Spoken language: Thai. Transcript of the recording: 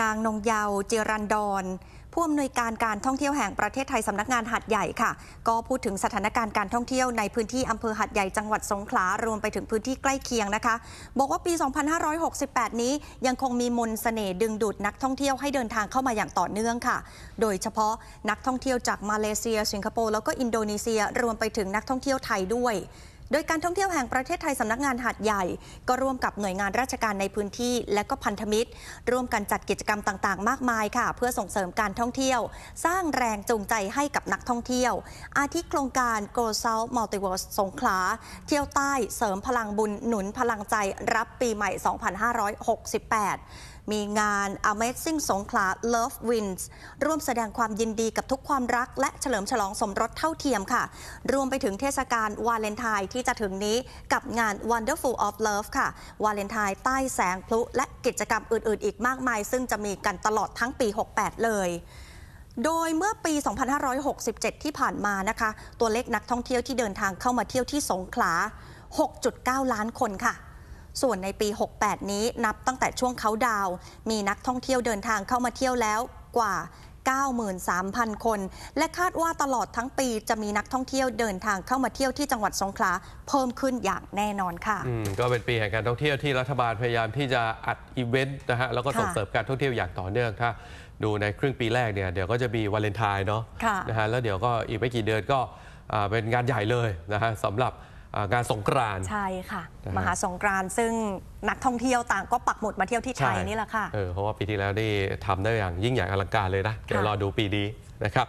นางนงเยาวเจรันดอนผู้อำนวยการการท่องเที่ยวแห่งประเทศไทยสำนักงานหัดใหญ่ค่ะ ก็พูดถึงสถานการณ์การท่องเที่ยวในพื้นที่อำเภอหัดใหญ่จังหวัดสงขลารวมไปถึงพื้นที่ใกล้เคียงนะคะ บอกว่าปี 2568 นี้ยังคงมีมนต์เสน่ห์ดึงดูดนักท่องเที่ยวให้เดินทางเข้ามาอย่างต่อเนื่องค่ะ โดยเฉพาะนักท่องเที่ยวจากมาเลเซีย สิงคโปร์แล้วก็อินโดนีเซีย รวมไปถึงนักท่องเที่ยวไทยด้วย โดยการท่องเที่ยวแห่งประเทศไทยสำนักงานหาดใหญ่ ก็ร่วมกับหน่วยงานราชการในพื้นที่ และก็พันธมิตร ร่วมกันจัดกิจกรรมต่างๆ มากมายค่ะ เพื่อส่งเสริมการท่องเที่ยว สร้างแรงจูงใจให้กับนักท่องเที่ยว อาทิโครงการ Go South Multiverse สงขลา เที่ยวใต้เสริมพลังบุญหนุนพลังใจรับปีใหม่ 2568มีงาน Amazing สงขลา Love Wins ร่วมแสดงความยินดีกับทุกความรัก และเฉลิมฉลองสมรสเท่าเทียมค่ะ รวมไปถึงเทศกาลวาเลนไทน์ที่จะถึงนี้กับงาน Wonderful of Love ค่ะ วาเลนไทน์ใต้แสงพลุ และกิจกรรมอื่น ๆ อีกมากมาย ซึ่งจะมีกันตลอดทั้งปี 68 เลยโดยเมื่อปี 2567 ที่ผ่านมานะคะ ตัวเลขนักท่องเที่ยวที่เดินทางเข้ามาเที่ยวที่สงขลา 6.9 ล้านคนค่ะ ส่วนในปี 68 นี้นับตั้งแต่ช่วงเขาดาวน์มีนักท่องเที่ยวเดินทางเข้ามาเที่ยวแล้วกว่า 93,000 คน และคาดว่าตลอดทั้งปีจะมีนักท่องเที่ยวเดินทางเข้ามาเที่ยวที่จังหวัดสงขลาเพิ่มขึ้นอย่างแน่นอนค่ะอืมก็เป็นปีแห่งการท่องเที่ยวที่รัฐบาลพยายามที่จะอัดอีเวนต์นะฮะแล้วก็ส่งค่ะเสริมการท่องเที่ยวอย่างต่อเนื่องถ้าดูในครึ่งปีแรกเนี่ยเดี๋ยวก็จะมีวาเลนไทน์เนาะค่ะนะฮะแล้วเดี๋ยวก็อีกไม่กี่เดือนก็อ่าเป็นงานใหญ่เลยนะฮะสำหรับอ่า งานสงกรานต์ ใช่ค่ะ นะฮะ มหาสงกรานต์ซึ่งนักท่องเที่ยวต่างก็ปักหมุดมาเที่ยวที่ไทยนี่แหละค่ะ เออเพราะว่าปีที่แล้วนี่ทำได้อย่างยิ่งใหญ่อลังการเลยนะ เดี๋ยวรอดูปีนี้นะครับ